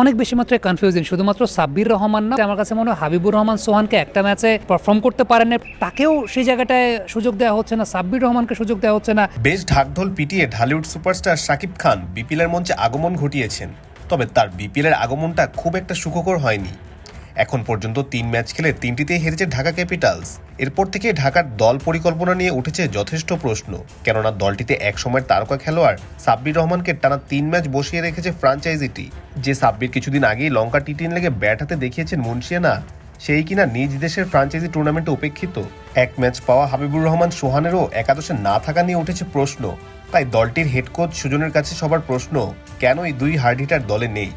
অনেক বেশি মাত্রায় কনফিউজিং শুধুমাত্র সাব্বির রহমান না, আমার কাছে মনে হয় হাবিবুর রহমান, সোহানকে একটা ম্যাচে পারফর্ম করতে পারেন না। তাকেও সেই জায়গাটায় সুযোগ দেওয়া হচ্ছে না, সাব্বির রহমানকে সুযোগ দেওয়া হচ্ছে না। বেশ ঢাকঢোল পিটিয়ে ঢালিউড সুপারস্টার শাকিব খান বিপিএলের মঞ্চে আগমন ঘটিয়েছেন। তবে তার বিপিএলের আগমনটা খুব একটা সুখকর হয়নি। এখন পর্যন্ত তিন ম্যাচ খেলে তিনটিতেই হেরেছে ঢাকা ক্যাপিটালস। এরপর থেকে ঢাকার দল পরিকল্পনা নিয়ে উঠেছে যথেষ্ট প্রশ্ন। কেননা দলটিতে একসময়ের তারকা খেলোয়াড় সাব্বির রহমানকে টানা তিন ম্যাচ বসিয়ে রেখেছে ফ্রাঞ্চাইজিটি। যে সাব্বির কিছুদিন আগেই লঙ্কা টি টেন লেগে ব্যাট হাতে দেখিয়েছেন মুন্সিয়ানা, সেই কিনা নিজ দেশের ফ্রাঞ্চাইজি টুর্নামেন্টে উপেক্ষিত। এক ম্যাচ পাওয়া হাবিবুর রহমান সোহানেরও একাদশে না থাকা নিয়ে উঠেছে প্রশ্ন। তাই দলটির হেড কোচ সুজনের কাছে সবার প্রশ্ন, কেন এই দুই হার্ড হিটার দলে নেই?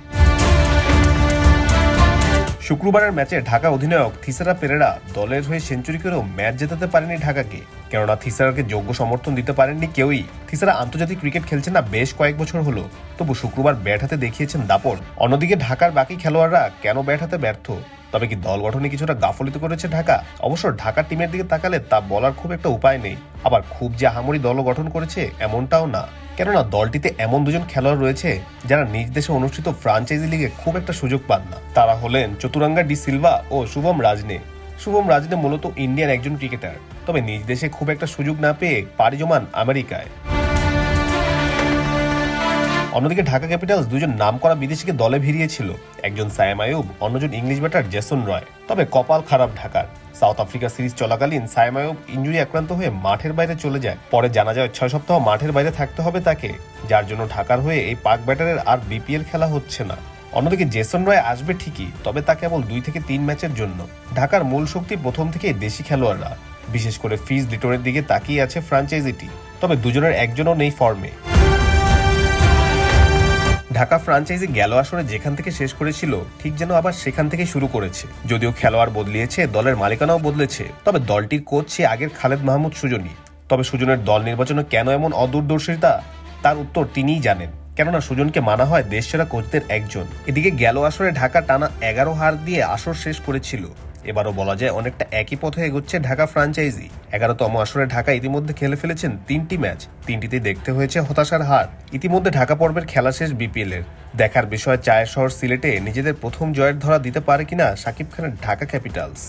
শুক্রবারের ম্যাচে ঢাকা অধিনায়ক থিসারা পেরেরা দলের হয়ে সেঞ্চুরি করেও ম্যাচ জেতাতে পারেনি ঢাকাকে। কেননা থিসারাকে যোগ্য সমর্থন দিতে পারেননি কেউই। থিসারা আন্তর্জাতিক ক্রিকেট খেলছেন না বেশ কয়েক বছর হলো। তবু শুক্রবার ব্যাট হাতে দেখিয়েছেন দাপট অন্যদিকে ঢাকার বাকি খেলোয়াড়রা কেন ব্যাট হাতে ব্যর্থ? তবে কি দল গঠনে কিছুটা গাফলিত করেছে ঢাকা? অবশ্য ঢাকার টিমের দিকে তাকালে তা বলার খুব একটা উপায় নেই। আবার খুব যে আহামরি দল গঠন করেছে এমনটাও না। কেননা দলটিতে এমন দুজন খেলোয়াড় রয়েছে যারা নিজ দেশে অনুষ্ঠিত ফ্রাঞ্চাইজি লিগে খুব একটা সুযোগ পান না। তারা হলেন চতুরাঙ্গা ডি সিলভা ও শুভম রাজনে। শুভম রাজনে মূলত ইন্ডিয়ান একজন ক্রিকেটার। তবে নিজ দেশে খুব একটা সুযোগ না পেয়ে পাড়ি জমান আমেরিকায়। অন্যদিকে ঢাকা ক্যাপিটালস দুজন নামকরা বিদেশিকে দলে ভিড়িয়েছিল। একজন সায়াম আয়ুব, অন্যজন ইংলিশ ব্যাটার জেসন রয়। তবে কপাল খারাপ ঢাকার। সাউথ আফ্রিকা সিরিজ চলাকালীন সায়াম আয়ুব ইঞ্জুরি আক্রান্ত হয়ে মাঠের বাইরে চলে যায়। পরে জানা যায়, ছয় সপ্তাহ মাঠের বাইরে থাকতে হবে তাকে, যার জন্য ঢাকার হয়ে এই পাক ব্যাটারের আর বিপিএল খেলা হচ্ছে না। অন্যদিকে জেসন রয় আসবে ঠিকই, তবে তা কেবল দুই থেকে তিন ম্যাচের জন্য। ঢাকার মূল শক্তি প্রথম থেকেই দেশি খেলোয়াড়রা। বিশেষ করে ফিজ লিটনের দিকে তাকিয়ে আছে ফ্রাঞ্চাইজিটি তবে দুজনের একজনও নেই ফর্মে। ঢাকা ফ্রাঞ্চাইজি গেল আসরে যেখান থেকে শেষ করেছিল, ঠিক যেন আবার সেখান থেকে শুরু করেছে। যদিও খেলোয়াড় বদলিয়েছে, দলের মালিকানাও বদলেছে। তবে দলটির কোচ সে আগের খালেদ মাহমুদ সুজনী তবে সুজনের দল নির্বাচনে কেন এমন অদূরদর্শিতা তার উত্তর তিনিই জানেন। কেননা সুজনকে মানা হয় দেশসেরা কোচদের একজন। এদিকে গেল আসরে ঢাকা টানা এগারো হার দিয়ে আসর শেষ করেছিল। এবারও বলা যায় অনেকটা একই পথে এগোচ্ছে ঢাকা ফ্রাঞ্চাইজি। এগারোতম আসরে ঢাকা ইতিমধ্যে খেলে ফেলেছেন তিনটি ম্যাচ। তিনটিতে দেখতে হয়েছে হতাশার হার। ইতিমধ্যে ঢাকা পর্বের খেলা শেষ বিপিএল এর দেখার বিষয় চায়ের শহর সিলেটে নিজেদের প্রথম জয়ের ধরা দিতে পারে কিনা সাকিব খানের ঢাকা ক্যাপিটালস।